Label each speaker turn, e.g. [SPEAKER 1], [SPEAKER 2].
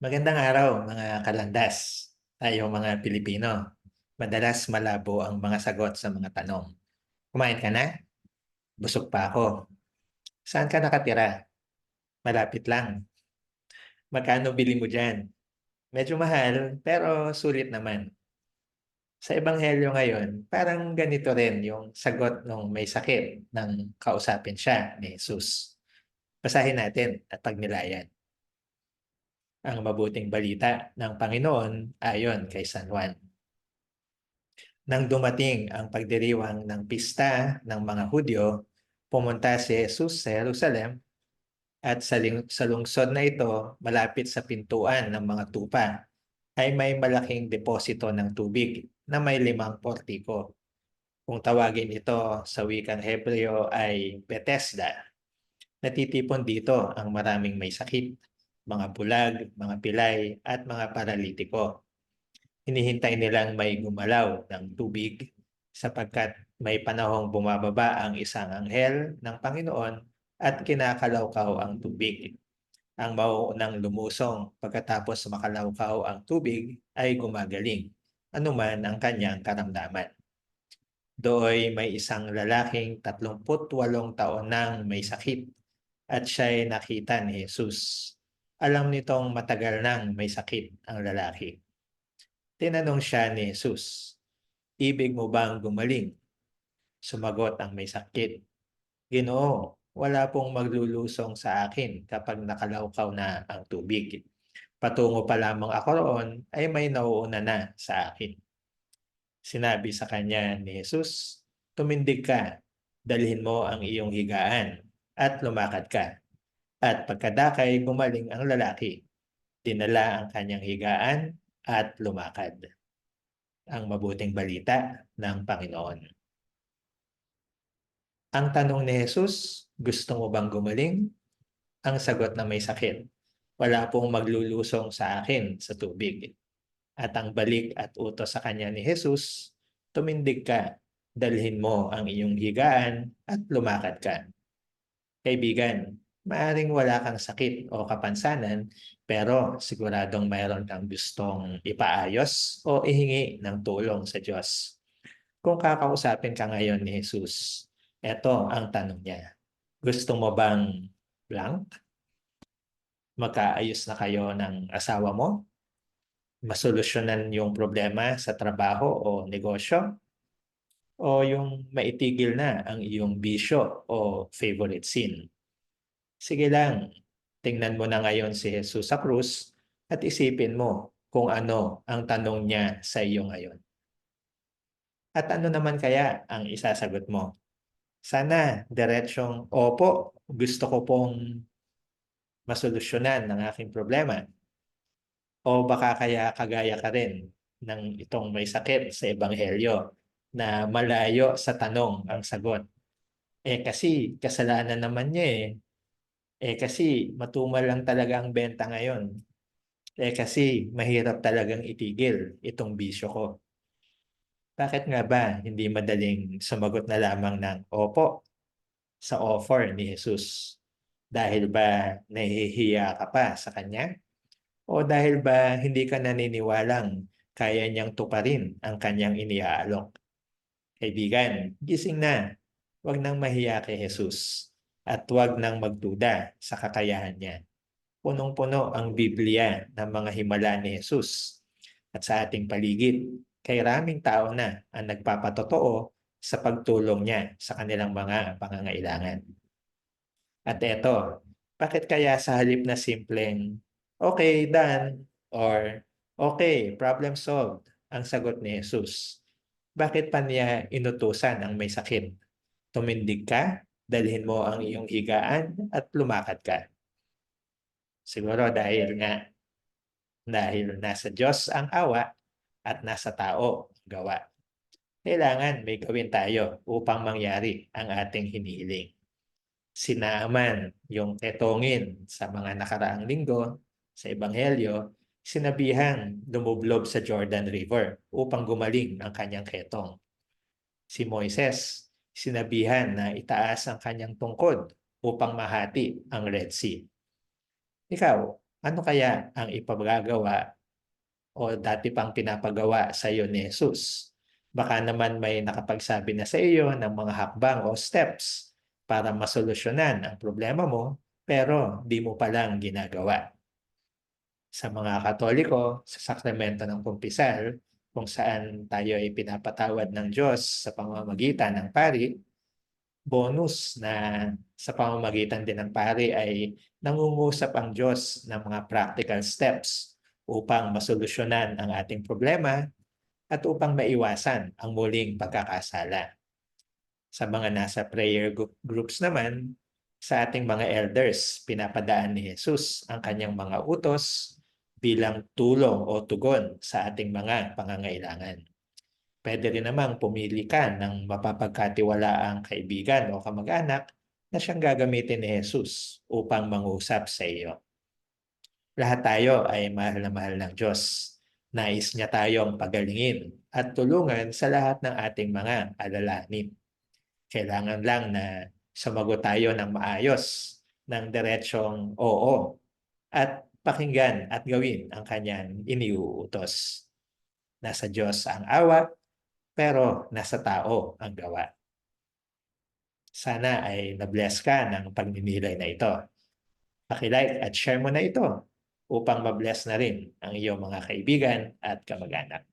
[SPEAKER 1] Magandang araw mga kalandas, tayong mga Pilipino. Madalas malabo ang mga sagot sa mga tanong. Kumain ka na? Busog pa ako. Saan ka nakatira? Malapit lang. Magkano bili mo dyan? Medyo mahal, pero sulit naman. Sa Ebanghelyo ngayon, parang ganito rin yung sagot ng may sakit nang kausapin siya ni Jesus. Basahin natin at pagnilayan ang mabuting balita ng Panginoon ayon kay San Juan. Nang dumating ang pagdiriwang ng pista ng mga Hudyo, pumunta si Jesus sa Jerusalem at sa, sa lungsod na ito, malapit sa pintuan ng mga tupa, ay may malaking deposito ng tubig na may limang portiko. Kung tawagin ito sa wikang Hebreo ay Bethesda. Natitipon dito ang maraming may sakit, mga bulag, mga pilay, at mga paralitiko. Hinihintay nilang may gumalaw ng tubig sapagkat may panahong bumababa ang isang anghel ng Panginoon at kinakalawkaw ang tubig. Ang mauunang lumusong pagkatapos makalawkaw ang tubig ay gumagaling, anuman ang kanyang karamdaman. Dooy may isang lalaking 38 taon nang may sakit at siya'y nakita ni Jesus alam nitong matagal nang may sakit ang lalaki. Tinanong siya ni Jesus, Ibig mo bang gumaling? Sumagot ang may sakit, Ginoo, wala pong maglulusong sa akin kapag nakalawkaw na ang tubig. Patungo pa lamang ako roon ay may nauuna na sa akin. Sinabi sa kanya ni Jesus, Tumindig ka, dalhin mo ang iyong higaan at lumakad ka. At pagkadakay gumaling ang lalaki, dinala ang kanyang higaan at lumakad. Ang mabuting balita ng Panginoon. Ang tanong ni Jesus, gusto mo bang gumaling? Ang sagot na may sakit, wala pong maglulusong sa akin sa tubig. At ang balik at utos sa kanya ni Jesus, tumindig ka, dalhin mo ang iyong higaan at lumakad ka. Kaibigan, maaring wala kang sakit o kapansanan, pero siguradong mayroon kang gustong ipaayos o ihingi ng tulong sa Diyos. Kung kakausapin ka ngayon ni Jesus, eto ang tanong niya. Gusto mo bang blank? Magkaayos na kayo ng asawa mo? Masolusyonan yung problema sa trabaho o negosyo? O yung maitigil na ang iyong bisyo o favorite sin? Sige lang, tingnan mo na ngayon si Jesus sa krus at isipin mo kung ano ang tanong niya sa iyo ngayon. At ano naman kaya ang isasagot mo? Sana diretsyong, opo, gusto ko pong masolusyonan ng aking problema. O baka kaya kagaya ka rin ng itong may sakit sa Ebanghelyo na malayo sa tanong ang sagot. Eh kasi kasalanan naman niya eh eh kasi matumal lang talaga ang benta ngayon. Eh kasi mahirap talagang itigil itong bisyo ko. Bakit nga ba hindi madaling sumagot na lamang ng opo sa offer ni Jesus? Dahil ba nahihiya ka pa sa kanya? O dahil ba hindi ka naniniwalang kaya niyang tuparin ang kanyang iniaalok? Kaibigan, gising na. Huwag nang mahiya kay Jesus at huwag nang magduda sa kakayahan niya. Punong-puno ang Biblia ng mga himala ni Jesus at sa ating paligid, kay raming tao na ang nagpapatotoo sa pagtulong niya sa kanilang mga pangangailangan. At eto, bakit kaya sa halip na simpleng, okay, done, or okay, problem solved, ang sagot ni Jesus? Bakit pa niya inutusan ang may sakit? Tumindig ka dalhin mo ang iyong higaan at lumakad ka. Siguro dahil nga, dahil nasa Diyos ang awa at nasa tao ang gawa. Kailangan may gawin tayo upang mangyari ang ating hinihiling. Sinaaman yung ketongin sa mga nakaraang linggo sa Ebanghelyo, sinabihan lumublob sa Jordan River upang gumaling ang kanyang ketong. Si Moises, sinabihan na itaas ang kanyang tungkod upang mahati ang Red Sea. Ikaw, ano kaya ang ipagagawa o dati pang pinapagawa sa iyo ni Jesus? Baka naman may nakapagsabi na sa iyo ng mga hakbang o steps para masolusyonan ang problema mo pero di mo palang ginagawa. Sa mga Katoliko, sa sakramento ng kumpisal, kung saan tayo ay pinapatawad ng Diyos sa pamamagitan ng pari, bonus na sa pamamagitan din ng pari ay nangungusap ang Diyos ng mga practical steps upang masolusyonan ang ating problema at upang maiwasan ang muling pagkakasala. Sa mga nasa prayer groups naman, sa ating mga elders, pinapadaan ni Jesus ang kanyang mga utos bilang tulong o tugon sa ating mga pangangailangan. Pwede rin namang pumili ka ng mapapagkatiwalaang kaibigan o kamag-anak na siyang gagamitin ni Jesus upang mangusap sa iyo. Lahat tayo ay mahal na mahal ng Diyos. Nais niya tayong pagalingin at tulungan sa lahat ng ating mga alalahanin. Kailangan lang na sumagot tayo ng maayos, ng diretsong oo, at pakinggan at gawin ang kanyang iniuutos. Nasa Diyos ang awa, pero nasa tao ang gawa. Sana ay na-bless ka ng pagninilay na ito. Pakilike at share mo na ito upang ma-bless na rin ang iyong mga kaibigan at kamag-anak.